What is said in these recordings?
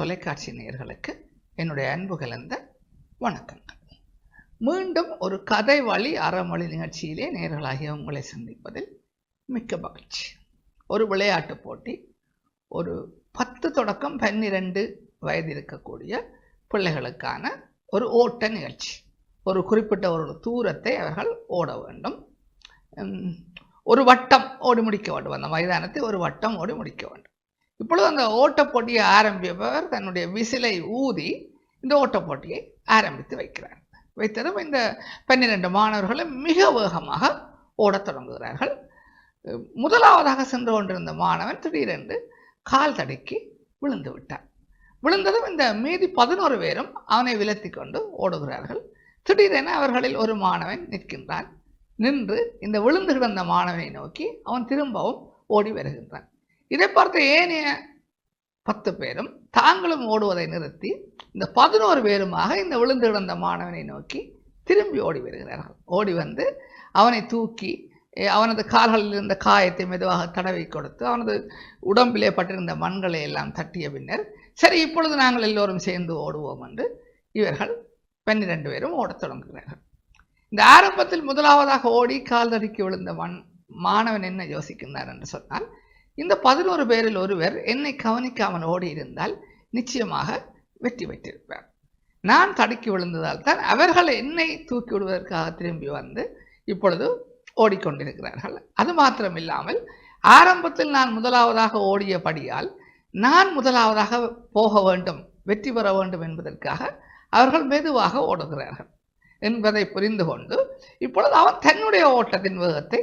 தொலைக்காட்சி நேயர்களுக்கு என்னுடைய அன்பு கலந்த வணக்கங்கள் மீண்டும் ஒரு கதை வழி அறமொழி நிகழ்ச்சியிலே நேர்களாகிய உங்களை சந்திப்பதில் மிக்க மகிழ்ச்சி. ஒரு விளையாட்டு போட்டி ஒரு பத்து தொடக்கம் பன்னிரண்டு வயது இருக்கக்கூடிய பிள்ளைகளுக்கான ஒரு ஓட்ட நிகழ்ச்சி. ஒரு குறிப்பிட்ட ஒரு தூரத்தை அவர்கள் ஓட வேண்டும். ஒரு வட்டம் ஓடி முடிக்க வேண்டும். அந்த மைதானத்தை ஒரு வட்டம் ஓடி முடிக்க வேண்டும். இப்பொழுது அந்த ஓட்டப் போட்டியை ஆரம்பிப்பவர் தன்னுடைய விசிலை ஊதி இந்த ஓட்டப் போட்டியை ஆரம்பித்து வைக்கிறார். வைத்ததும் இந்த பன்னிரெண்டு மாணவர்களும் மிக வேகமாக ஓடத் தொடங்குகிறார்கள். முதலாவதாக சென்று கொண்டிருந்த மாணவன் திடீரென்று கால் தடுக்கி விழுந்து விட்டார் விழுந்ததும் இந்த மீதி பதினோரு பேரும் அவனை விலத்தி கொண்டு ஓடுகிறார்கள். திடீரென அவர்களில் ஒரு மாணவன் நிற்கின்றான். நின்று இந்த விழுந்து கிடந்த மாணவனை நோக்கி அவன் திரும்பவும் ஓடி வருகின்றான். இதை பார்த்த ஏனைய பத்து பேரும் தாங்களும் ஓடுவதை நிறுத்தி இந்த பதினோரு பேருமாக இந்த விழுந்து கிடந்த மாணவனை நோக்கி திரும்பி ஓடி வருகிறார்கள். ஓடி வந்து அவனை தூக்கி அவனது கால்களில் இருந்த காயத்தை மெதுவாக தடவி கொடுத்து அவனது உடம்பிலே பட்டிருந்த மண்களை எல்லாம் தட்டிய பின்னர் சரி இப்பொழுது நாங்கள் எல்லோரும் சேர்ந்து ஓடுவோம் என்று இவர்கள் பன்னிரண்டு பேரும் ஓடத் தொடங்குகிறார்கள். இந்த ஆரம்பத்தில் முதலாவதாக ஓடி கால் தடுக்கி விழுந்த மண் மாணவன் என்ன யோசிக்கின்றார் என்று சொன்னால் இந்த பதினோரு பேரில் ஒருவர் என்னை கவனிக்காமல் ஓடி இருந்தால் நிச்சயமாக வெற்றி பெற்றிருப்பார். நான் தடுக்கி விழுந்ததால் தான் அவர்கள் என்னை தூக்கி விடுவதற்காக திரும்பி வந்து இப்பொழுது ஓடிக்கொண்டிருக்கிறார்கள். அது மாத்திரமில்லாமல் ஆரம்பத்தில் நான் முதலாவதாக ஓடியபடியால் நான் முதலாவதாக போக வேண்டும் வெற்றி பெற வேண்டும் என்பதற்காக அவர்கள் மெதுவாக ஓடுகிறார்கள் என்பதை புரிந்து கொண்டு இப்பொழுது அவன் தன்னுடைய ஓட்டத்தின் வேகத்தை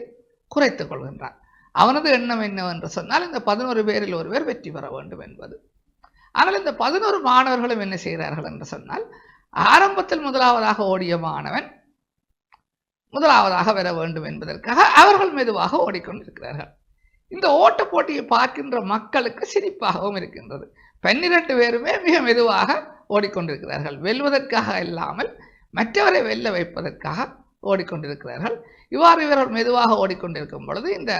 குறைத்து கொள்கின்றான். அவனது எண்ணம் என்னவென்று சொன்னால் இந்த பதினோரு பேரில் ஒருவர் வெற்றி பெற வேண்டும் என்பது. ஆனால் இந்த பதினோரு மாணவர்களும் என்ன செய்கிறார்கள் என்று சொன்னால் ஆரம்பத்தில் முதலாவதாக ஓடிய மாணவன் முதலாவதாக வர வேண்டும் என்பதற்காக அவர்கள் மெதுவாக ஓடிக்கொண்டிருக்கிறார்கள். இந்த ஓட்ட போட்டியை பார்க்கின்ற மக்களுக்கு சிரிப்பாகவும் இருக்கின்றது. பன்னிரண்டு பேருமே மிக மெதுவாக ஓடிக்கொண்டிருக்கிறார்கள். வெல்வதற்காக இல்லாமல் மற்றவரை வெல்ல வைப்பதற்காக ஓடிக்கொண்டிருக்கிறார்கள். இவ்வாறு இவர்கள் மெதுவாக ஓடிக்கொண்டிருக்கும் பொழுது இந்த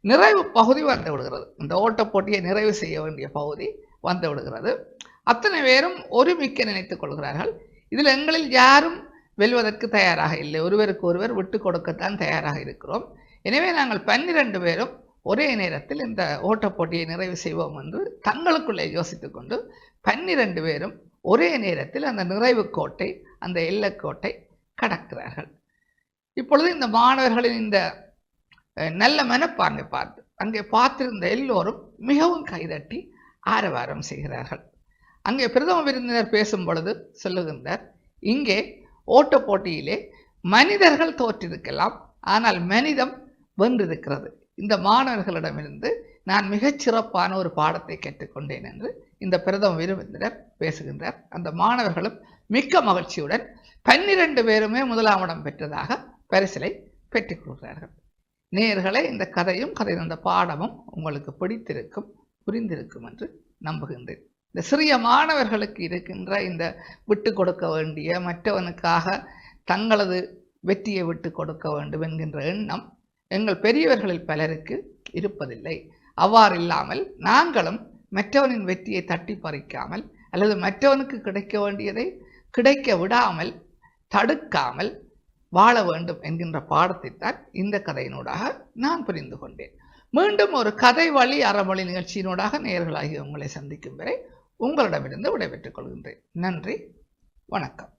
நிறைவு பகுதி வந்து விடுகிறது. இந்த ஓட்டப் போட்டியை நிறைவு செய்ய வேண்டிய பகுதி வந்து விடுகிறது. அத்தனை பேரும் ஒருமிக்க நினைத்துக் கொள்கிறார்கள். இதில் எங்களில் யாரும் வெல்வதற்கு தயாராக இல்லை. ஒருவருக்கு ஒருவர் விட்டு கொடுக்கத்தான் தயாராக இருக்கிறோம். எனவே நாங்கள் பன்னிரண்டு பேரும் ஒரே நேரத்தில் இந்த ஓட்டப் போட்டியை நிறைவு செய்வோம் என்று தங்களுக்குள்ளே யோசித்துக்கொண்டு பன்னிரண்டு பேரும் ஒரே நேரத்தில் அந்த நிறைவு கோட்டை அந்த எல்லக்கோட்டை கடக்கிறார்கள். இப்பொழுது இந்த மாணவர்களின் இந்த நல்ல மனப்பான்மை பார்த்து அங்கே பார்த்திருந்த எல்லோரும் மிகவும் கைதட்டி ஆரவாரம் செய்கிறார்கள். அங்கே பிரதம விருந்தினர் பேசும் பொழுது சொல்லுகின்றார் இங்கே ஓட்ட போட்டியிலே மனிதர்கள் தோற்றிருக்கலாம் ஆனால் மனிதம் வென்றிருக்கிறது. இந்த மாணவர்களிடமிருந்து நான் மிகச் சிறப்பான ஒரு பாடத்தை கற்றுக்கொண்டேன் என்று இந்த பிரதம விருந்தினர் பேசுகின்றார். அந்த மாணவர்களும் மிக்க மகிழ்ச்சியுடன் பன்னிரண்டு பேருமே முதலாம் இடம் பெற்றதாக பரிசலை பெற்றுக் கொள்கிறார்கள். நேர்களை இந்த கதையும் கதை அந்த பாடமும் உங்களுக்கு பிடித்திருக்கும் புரிந்திருக்கும் என்று நம்புகின்றேன். இந்த சிறிய மாணவர்களுக்கு இருக்கின்ற இந்த விட்டு கொடுக்க வேண்டிய மற்றவனுக்காக தங்களது வெற்றியை விட்டு கொடுக்க வேண்டும் என்கின்ற எண்ணம் எங்கள் பெரியவர்களில் பலருக்கு இருப்பதில்லை. அவ்வாறு இல்லாமல் நாங்களும் மற்றவனின் வெற்றியை தட்டி பறிக்காமல் அல்லது மற்றவனுக்கு கிடைக்க வேண்டியதை கிடைக்க விடாமல் தடுக்காமல் வாழ வேண்டும் என்கின்ற பாடத்தைத்தான் இந்த கதையினூடாக நான் புரிந்து கொண்டேன். மீண்டும் ஒரு கதை வழி அறமொழி நிகழ்ச்சியினூடாக நேர்களாகி உங்களை சந்திக்கும் வரை உங்களிடமிருந்து விடைபெற்றுக் கொள்கின்றேன். நன்றி வணக்கம்.